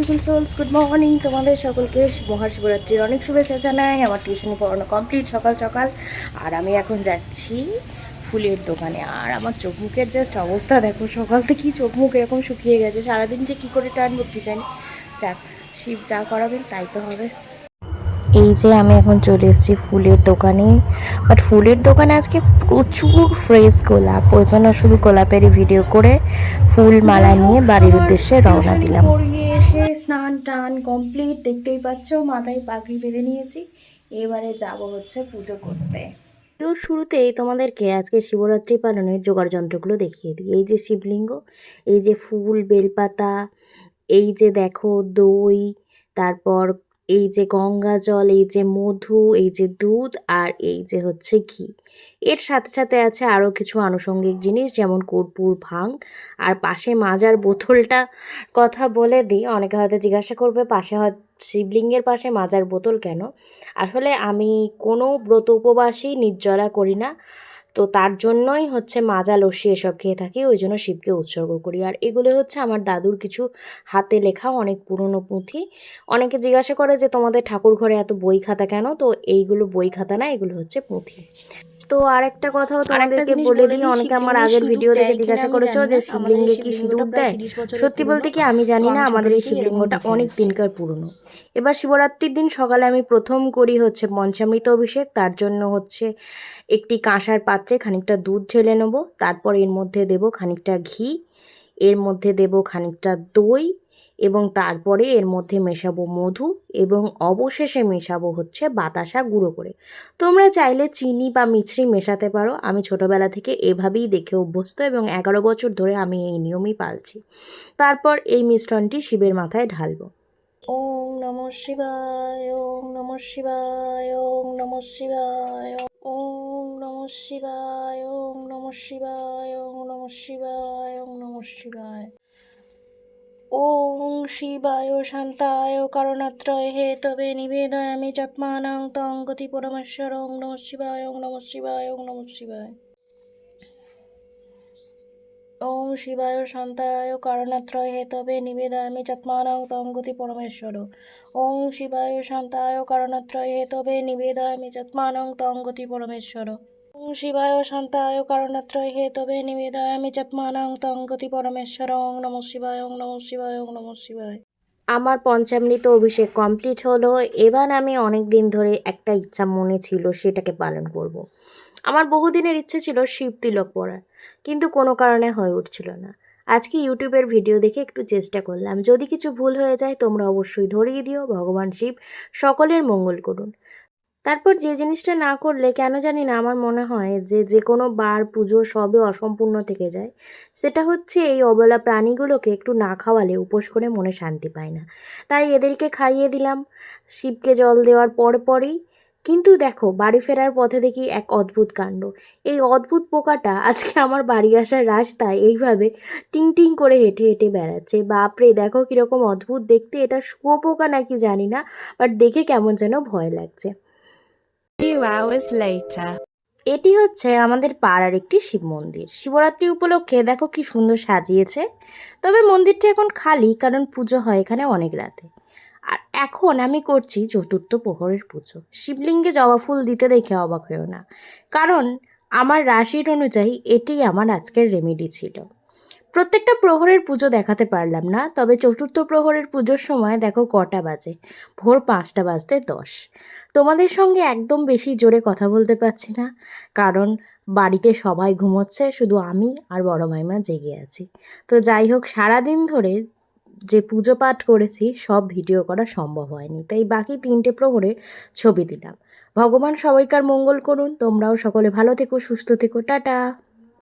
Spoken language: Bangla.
বিউটিফুল সোলস গুড মর্নিং তোমাদের সকলকে মহাশিবরাত্রির অনেক শুভেচ্ছা জানাই। আমার টিউশনি পড়ানো কমপ্লিট সকাল সকাল। আর আমি এখন যাচ্ছি ফুলের দোকানে। আর আমার চোখ মুখের জাস্ট অবস্থা দেখো সকাল থেকেই চোখ মুখ এরকম শুকিয়ে গেছে। সারাদিন যে কী করে টানবো কী জানি। যাক শিব যা করাবেন তাই তো হবে। এই যে আমি এখন চলে এসেছি ফুলের দোকানে। বাট ফুলের দোকানে আজকে প্রচুর ফ্রেশ গোলাপ। ওই জন্য শুধু গোলাপেরই ভিডিও করে ফুল মালা নিয়ে বাড়ির উদ্দেশ্যে রওনা দিলাম। এসে স্নান টান কমপ্লিট দেখতেই পাচ্ছ, মাথায় পাগড়ি বেঁধে নিয়েছি। এবারে যাব হচ্ছে পুজো করতে। ভিডিওর শুরুতেই তোমাদেরকে আজকে শিবরাত্রি পালনের জোগাড় যন্ত্রগুলো দেখিয়ে দিই। এই যে শিবলিঙ্গ, এই যে ফুল, বেলপাতা, এই যে দেখো দই, তারপর এই যে গঙ্গা জল, এই যে মধু, এই যে দুধ আর এই যে হচ্ছে ঘি। এর সাথে সাথে আছে আরও কিছু আনুষঙ্গিক জিনিস যেমন কর্পূর ভাং। আর পাশে মাজার বোতলটা কথা বলে দিই, অনেকে হয়তো জিজ্ঞাসা করবে, পাশে হয় শিবলিঙ্গের পাশে মাজার বোতল কেন? আসলে আমি কোনো ব্রত উপবাসই নির্জলা করি না। তো তার জন্যই হচ্ছে মাজা, লস্যি এসব খেয়ে থাকি, ওই জন্য শিবকে উৎসর্গ করি। আর এগুলো হচ্ছে আমার দাদুর কিছু হাতে লেখা, অনেক পুরনো পুঁথি। অনেকে জিজ্ঞাসা করে যে, তোমাদের ঠাকুর ঘরে এত বই খাতা কেন? তো এইগুলো বই খাতা না, এগুলো হচ্ছে পুঁথি। তো আর একটা কথাও তোমাদেরকে বলে দিই অনেকে আমার আগের ভিডিও দেখে জিজ্ঞাসা করেছ যে শিবলিঙ্গে কি সিঁদুর দেয়? সত্যি বলতে কি আমি জানি না আমাদের এই শিবলিঙ্গটা অনেক দিনকার পুরনো। এবার শিবরাত্রির দিন সকালে আমি প্রথম করি হচ্ছে পঞ্চামৃত অভিষেক তার জন্য হচ্ছে একটি কাঁসার পাত্রে খানিকটা দুধ ঢেলে নেব তারপর এর মধ্যে দেব খানিকটা ঘি এর মধ্যে দেব খানিকটা দই এবং তারপরে এর মধ্যে মেশাবো মধু এবং অবশেষে মেশাবো হচ্ছে বাতাসা গুঁড়ো করে। তোমরা চাইলে চিনি বা মিছরি মেশাতে পারো। আমি ছোটোবেলা থেকে এভাবেই দেখে অভ্যস্ত এবং এগারো বছর ধরে আমি এই নিয়মই পালছি। তারপর এই মিশ্রণটি শিবের মাথায় ঢালবো। ওম নম শিবায়, ওম নম শিবায়, ওম নম শিবায়, ওম নম শিবায়, ওম নম শিবায়, ওম নম শিবায়, ওম নম শিবায়। ওং শিবায় শান্তায় কারণাত্রয় হে তবে নিবেদয়ামি যৎমানাং তং গতি পরমেশ্বর ওং নম শিবায়, ওং নম শিবায়, ওং নম শিবায়। ওং শিবায় শান্তায় কারণাত্রয় হে তবে নিবেদয়ামি যৎমানাং তং গতি পরমেশ্বর। ওং শিবায় শান্তায় কারণাত্রয় হে তবে নিবেদয়ামি যৎমানাং তং গতি পরমেশ্বর। শিবায় শান্তায় কারণাত্রয় হে তবে নিবেদয়ামি যৎমানাং তং গতি পরমেশ্বর ওং নম শিবায় ওং নম শিবায় ওং নম শিবায় আমার পঞ্চামৃত অভিষেক কমপ্লিট হলো। এবার আমি অনেক দিন ধরে একটা ইচ্ছা মনে ছিল সেটাকে পালন করব। আমার বহুদিনের ইচ্ছে ছিল শিব তিলক পড়ার, কিন্তু কোনো কারণে হয়ে উঠছিল না। আজকে ইউটিউবের ভিডিও দেখে একটু চেষ্টা করলাম। যদি কিছু ভুল হয়ে যায় তোমরা অবশ্যই ধরিয়ে দিও। ভগবান শিব সকলের মঙ্গল করুন। তারপর যে জিনিসটা না করলে কেন জানি না আমার মনে হয় যে যে কোনো বার পুজো সবে অসম্পূর্ণ থেকে যায়। সেটা হচ্ছে এই অবলা প্রাণীগুলোকে একটু না খাওয়ালে উপোস করে মনে শান্তি পায় না। তাই এদেরকে খাইয়ে দিলাম, শিবকে জল দেওয়ার পর পরেই। কিন্তু দেখো, বাড়ি ফেরার পথে দেখি এক অদ্ভুত কাণ্ড। এই অদ্ভুত পোকাটা আজকে আমার বাড়ি আসার রাস্তায় এইভাবে টিং টিং করে হেঁটে হেঁটে বেড়াচ্ছে। বাপরে, দেখো কীরকম অদ্ভুত। দেখতে এটা শুয়োপোকা নাকি জানি না, বাট দেখে কেমন যেন ভয় লাগছে। Few hours later. এটি হচ্ছে আমাদের পাড়ার একটি শিব মন্দির। শিবরাত্রি উপলক্ষে দেখো কি সুন্দর সাজিয়েছে। তবে মন্দিরটা এখন খালি, কারণ পুজো হয় এখানে অনেক রাতে। আর এখন আমি করছি চতুর্থ প্রহরের পুজো। শিবলিঙ্গে জবা ফুল দিতে দেখে অবাক হয়েও না। কারণ আমার রাশির অনুযায়ী এটি আমার আজকের রেমেডি ছিল। প্রত্যেকটা প্রহরের পুজো দেখাতে পারলাম না, তবে চতুর্থ প্রহরের পুজোর সময় দেখো কটা বাজে। ভোর পাঁচটা বাজতে দশ। তোমাদের সঙ্গে একদম বেশি জোরে কথা বলতে পারছি না, কারণ বাড়িতে সবাই ঘুমোচ্ছে, শুধু আমি আর বড় মাইমা জেগে আছি। তো যাই হোক, সারাদিন ধরে যে পুজো পাঠ করেছি, সব ভিডিও করা সম্ভব হয়নি। তাই বাকি তিনটে প্রহরের ছবি দিলাম। ভগবান সবাইকার মঙ্গল করুন, তোমরাও সকলে ভালো থেকো, সুস্থ থেকো, টাটা।